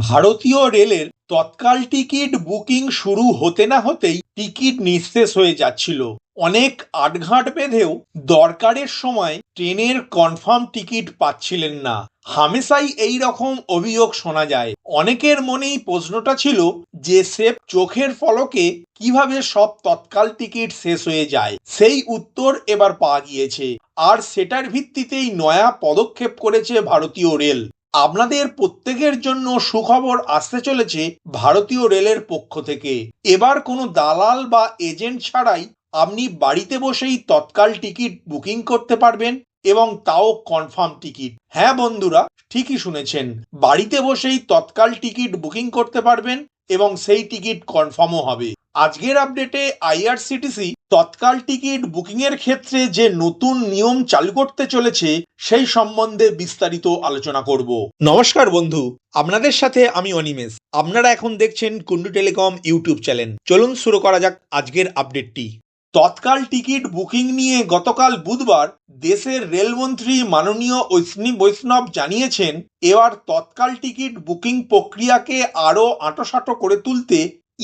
ভারতীয় রেলের তৎকাল ticket booking শুরু হতে না হতেই টিকিট নিঃশেষ হয়ে যাচ্ছিল। অনেক আটঘাট বেঁধেও দরকারের সময় ট্রেনের কনফার্ম টিকিট পাচ্ছিলেন না। হামেশাই এই রকম অভিযোগ শোনা যায়। অনেকের মনেই প্রশ্নটা ছিল যে সেফ চোখের ফলকে কীভাবে সব তৎকাল টিকিট শেষ হয়ে যায়। সেই উত্তর এবার পাওয়া গিয়েছে। আর সেটার ভিত্তিতেই নয়া পদক্ষেপ করেছে ভারতীয় রেল। আপনাদের প্রত্যেকের জন্য সুখবর আসতে চলেছে ভারতীয় রেলের পক্ষ থেকে। এবার কোনো দালাল বা এজেন্ট ছাড়াই আপনি বাড়িতে বসেই তৎকাল টিকিট বুকিং করতে পারবেন এবং তাও কনফার্ম টিকিট। হ্যাঁ বন্ধুরা, ঠিকই শুনেছেন, বাড়িতে বসেই তৎকাল টিকিট বুকিং করতে পারবেন এবং সেই টিকিট কনফার্মও হবে। আজকের আপডেটে আইআরসিটিসি তৎকাল টিকিট বুকিং এর ক্ষেত্রে যে নতুন নিয়ম চালু করতে চলেছে, সেই সম্বন্ধে বিস্তারিত আলোচনা করব। নমস্কার বন্ধু, আপনাদের সাথে আমি অনিমেষ। আপনারা এখন দেখছেন কুন্ডু টেলিকম ইউটিউব চ্যানেল। চলুন শুরু করা যাক আজকের আপডেটটি তৎকাল টিকিট বুকিং নিয়ে গতকাল বুধবার দেশের রেলমন্ত্রী মাননীয় ঐষ্ণী বৈষ্ণব জানিয়েছেন, এবার তৎকাল টিকিট বুকিং প্রক্রিয়াকে আরও আঁটোসাঁটো করে তুলতে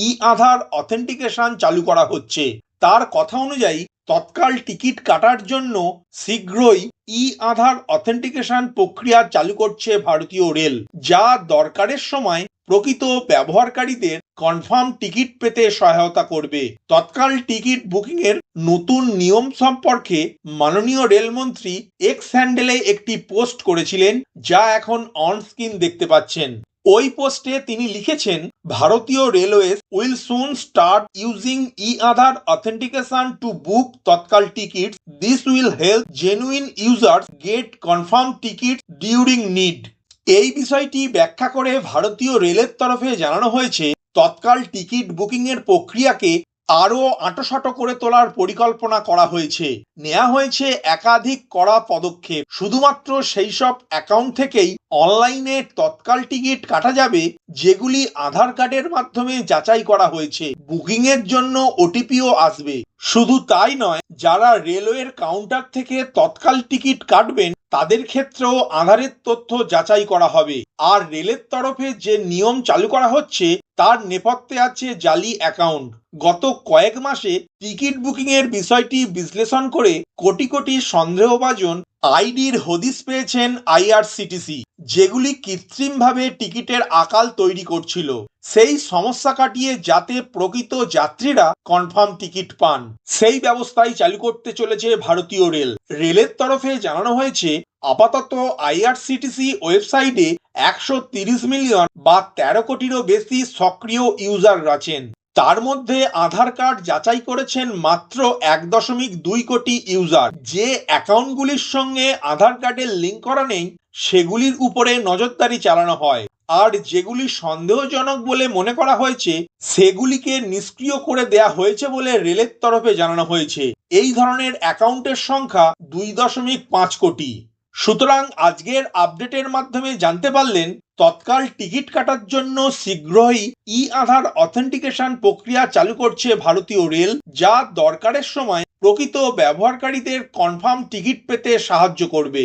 ই আধার অথেন্টিকেশন চালু করা হচ্ছে। তার কথা অনুযায়ী তৎকাল টিকিট কাটার জন্য শীঘ্রই ই আধার অথেন্টিকেশন প্রক্রিয়া চালু করছে ভারতীয় রেল, যা দরকারের সময় প্রকৃত ব্যবহারকারীদের কনফার্ম টিকিট পেতে সহায়তা করবে। তৎকাল টিকিট বুকিং এর নতুন নিয়ম সম্পর্কে মাননীয় রেলমন্ত্রী এক্স হ্যান্ডেলে একটি পোস্ট করেছিলেন, যা এখন অন স্ক্রিন দেখতে পাচ্ছেন। ওই পোস্টে তিনি লিখেছেন ভারতীয় railways will soon start using e Aadhaar authentication to book Tatkal ticket this will help genuine users get confirm ticket during need এই বিষয়টি ব্যাখ্যা করে ভারতীয় রেলের তরফে জানানো হয়েছে, তৎকাল টিকিট বুকিংয়ের প্রক্রিয়াকে আরও আঁটোসাঁটো করে তোলার পরিকল্পনা করা হয়েছে। নেওয়া হয়েছে একাধিক কড়া পদক্ষেপ। শুধুমাত্র সেই সব অ্যাকাউন্ট থেকেই অনলাইনে তৎকাল টিকিট কাটা যাবে, যেগুলি আধার কার্ডের মাধ্যমে যাচাই করা হয়েছে। বুকিং এর জন্য ওটিপিও আসবে। শুধু তাই নয়, যারা রেলওয়ের কাউন্টার থেকে তৎকাল টিকিট কাটবেন, তাদের ক্ষেত্রেও আধারের তথ্য যাচাই করা হবে। আর রেলের তরফে যে নিয়ম চালু করা হচ্ছে তার নেপথ্যে আছে জালি অ্যাকাউন্ট গত কয়েক মাসে টিকিট বুকিং এর বিষয়টি বিশ্লেষণ করে কোটি কোটি সন্দেহভাজন আইডির হদিস পেয়েছেন আইআরসিটিসি, যেগুলি কৃত্রিমভাবে টিকিটের আকাল তৈরি করছিল। সেই সমস্যা কাটিয়ে যাতে প্রকৃত যাত্রীরা কনফার্ম টিকিট পান। সেই ব্যবস্থাই চালু করতে চলেছে ভারতীয় রেল। রেলের তরফে জানানো হয়েছে, আপাতত আইআরসিটিসি ওয়েবসাইটে একশো মিলিয়ন বা তেরো কোটিরও বেশি সক্রিয় ইউজার আছেন তার মধ্যে আধার কার্ড যাচাই করেছেন মাত্র এক দশমিক দুই কোটি ইউজার। যে অ্যাকাউন্টগুলির সঙ্গে আধার কার্ডের লিঙ্ক করা নেই, সেগুলির উপরে নজরদারি চালানো হয়। আর যেগুলি সন্দেহজনক বলে মনে করা হয়েছে, সেগুলিকে নিষ্ক্রিয় করে দেয়া হয়েছে বলে রেলের তরফে জানানো হয়েছে। এই ধরনের অ্যাকাউন্টের সংখ্যা দুই দশমিক পাঁচ কোটি। সুতরাং আজকের আপডেটের মাধ্যমে জানতে পারলেন, তৎকাল টিকিট কাটার জন্য শীঘ্রই ই আধার অথেন্টিকেশন প্রক্রিয়া চালু করছে ভারতীয় রেল, যা দরকারের সময় প্রকৃত ব্যবহারকারীদের কনফার্ম টিকিট পেতে সাহায্য করবে।